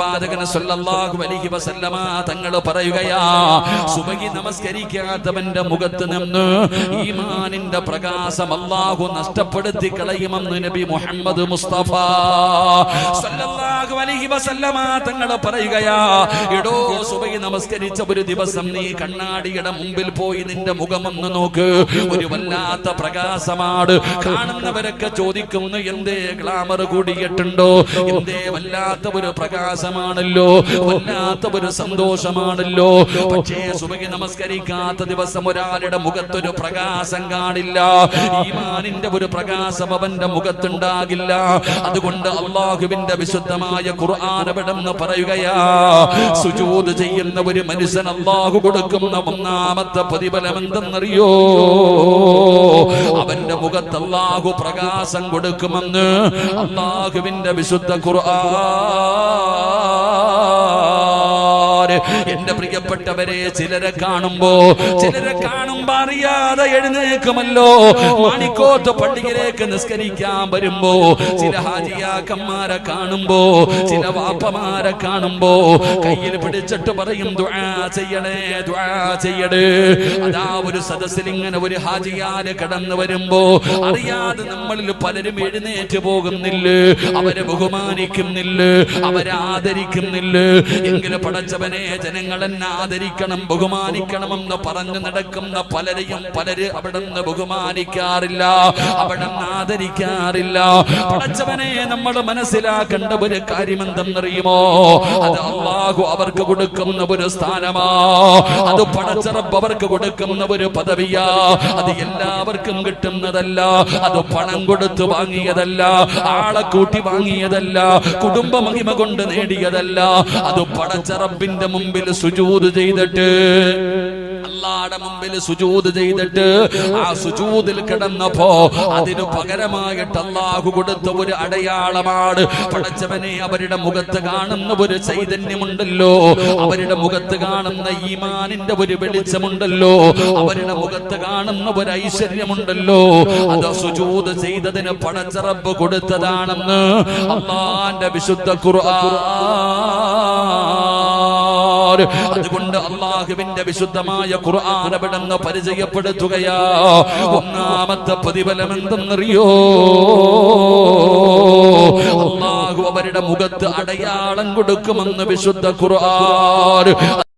പ്രവാചകൻ സല്ലല്ലാഹു അലൈഹി വസല്ലമ തങ്ങൾ പറയുകയാ സുബഹി നമസ്കരിക്കാത്തവന്റെ മുഖത്ത് നിന്ന് ഈമാനിന്റെ പ്രകാശം അല്ലാഹു നഷ്ടപ്പെടുത്തി കളയുമെന്ന് നബി മുഹമ്മദ് മുസ്തഫ സല്ലല്ലാഹു അലൈഹി വസല്ലമ തങ്ങൾ പറയുകയാ എടോ സുബഹി നമസ്കരിച്ച ഒരു ദിവസം നീ കണ്ണാടിയുടെ മുമ്പിൽ പോയി നിന്റെ മുഖമൊന്ന് നോക്ക് ഒരു വല്ലാത്ത പ്രകാശമാണ്. കാണുന്നവരൊക്കെ ചോദിക്കുന്നു എന്തേ ഗ്ലാമർ കൂടിയിട്ടുണ്ടോ? എന്തേ വല്ലാത്ത ഒരു പ്രകാശമാണല്ലോ വല്ലാത്ത ഒരു സന്തോഷമാണല്ലോ. പക്ഷേ സുബഹി നമസ്കരിക്കാത്ത ദിവസം ഒരാളുടെ മുഖത്തൊരു പ്രകാശം കാണില്ല. ഈമാനിന്റെ ഒരു പ്രകാശം അവന്റെ മുഖത്തുണ്ടാകില്ല. അതുകൊണ്ട് അള്ളാഹുവിന്റെ വിശുദ്ധമായ ഖുർആാനപടം പറയുകയാ? സുജൂത് ചെയ്യുന്ന ഒരു മനുഷ്യൻ അള്ളാഹു കൊടുക്കുന്ന ഒന്നാമത്തെ പ്രതിഫലം എന്തെന്നറിയോ അവന്റെ മുഖത്ത് അള്ളാഹു പ്രകാശം കൊടുക്കുമെന്ന് അള്ളാഹുവിന്റെ വിശുദ്ധ ഖുർആൻ. എന്റെ പ്രിയപ്പെട്ടവരെ ചിലരെ കാണുമ്പോ ചിലരെ കാണുമ്പോ അറിയാതെ എഴുന്നേക്കുമല്ലോ മണിക്കോത്ത് പള്ളിയിലേക്ക് നിസ്കരിക്കാൻ വരുമ്പോ ചില ഹാജിയാക്കന്മാരെ കാണുമ്പോ ചില വാപ്പമാരെ കാണുമ്പോ കയ്യിൽ പിടിച്ചിട്ട് പറയും ചെയ്യണേ ചെയ്യണേ അതാ ഒരു സദസ്സിൽ ഇങ്ങനെ ഒരു ഹാജിയാൽ കടന്നു വരുമ്പോ അറിയാതെ നമ്മളിൽ പലരും എഴുന്നേറ്റ് പോകുന്നില്ല? അവരെ ബഹുമാനിക്കുന്നില്ല? അവരെ ആദരിക്കുന്നില്ല? എങ്കിലും പടച്ചവനെ ജനങ്ങൾ എന്നെ ആദരിക്കണം ബഹുമാനിക്കണമെന്ന് പറഞ്ഞു നടക്കുന്ന പലരെയും പലര് അവിടെ നിന്ന് ബഹുമാനിക്കാറില്ല അവിടെ നിന്ന് ആദരിക്കാറില്ല. പടച്ചവനെ നമ്മൾ മനസ്സിലാക്കേണ്ട ഒരു കാര്യം എന്തെന്നറിയുമോ അത് അള്ളാഹു അവർക്ക് കൊടുക്കുന്ന ഒരു സ്ഥാനമാ. അത് പടച്ചറപ്പ് അവർക്ക് കൊടുക്കുന്ന ഒരു പദവിയാ. അത് എല്ലാവർക്കും കിട്ടുന്നതല്ല. അത് പണം കൊടുത്തു വാങ്ങിയതല്ല. ആളെ കൂട്ടി വാങ്ങിയതല്ല. കുടുംബ മഹിമ കൊണ്ട് നേടിയതല്ല. അത് പടച്ചറപ്പിന്റെ മുമ്പിൽ സുജൂത് ചെയ്തിട്ട് അള്ളാടെ മുമ്പിൽ സുജൂത് ചെയ്തിട്ട് ആ സുജൂതിൽ കിടന്നപ്പോ അതിനു പകരമായിട്ട് അള്ളാഹു കൊടുത്ത ഒരു അടയാളമാണ്. പടച്ചവനെ അവരുടെ മുഖത്ത് കാണുന്ന ഒരു ചൈതന്യമുണ്ടല്ലോ. അവരുടെ മുഖത്ത് കാണുന്ന ഈമാനിന്റെ ഒരു വെളിച്ചമുണ്ടല്ലോ. അവരുടെ മുഖത്ത് കാണുന്ന ഒരു ഐശ്വര്യമുണ്ടല്ലോ. അത് സുജൂത് ചെയ്തതിന് പടച്ചറപ്പ് കൊടുത്തതാണെന്ന് അള്ളാന്റെ വിശുദ്ധ ഖുർആൻ അതുകൊണ്ട് അള്ളാഹുവിന്റെ വിശുദ്ധമായ ഖുർആൻ പരിചയപ്പെടുത്തുകയാ. ഒന്നാമത്തെ പ്രതിഫലം എന്തെന്നറിയോ അള്ളാഹു അവരുടെ മുഖത്ത് അടയാളം കൊടുക്കുമെന്ന് വിശുദ്ധ ഖുർആൻ.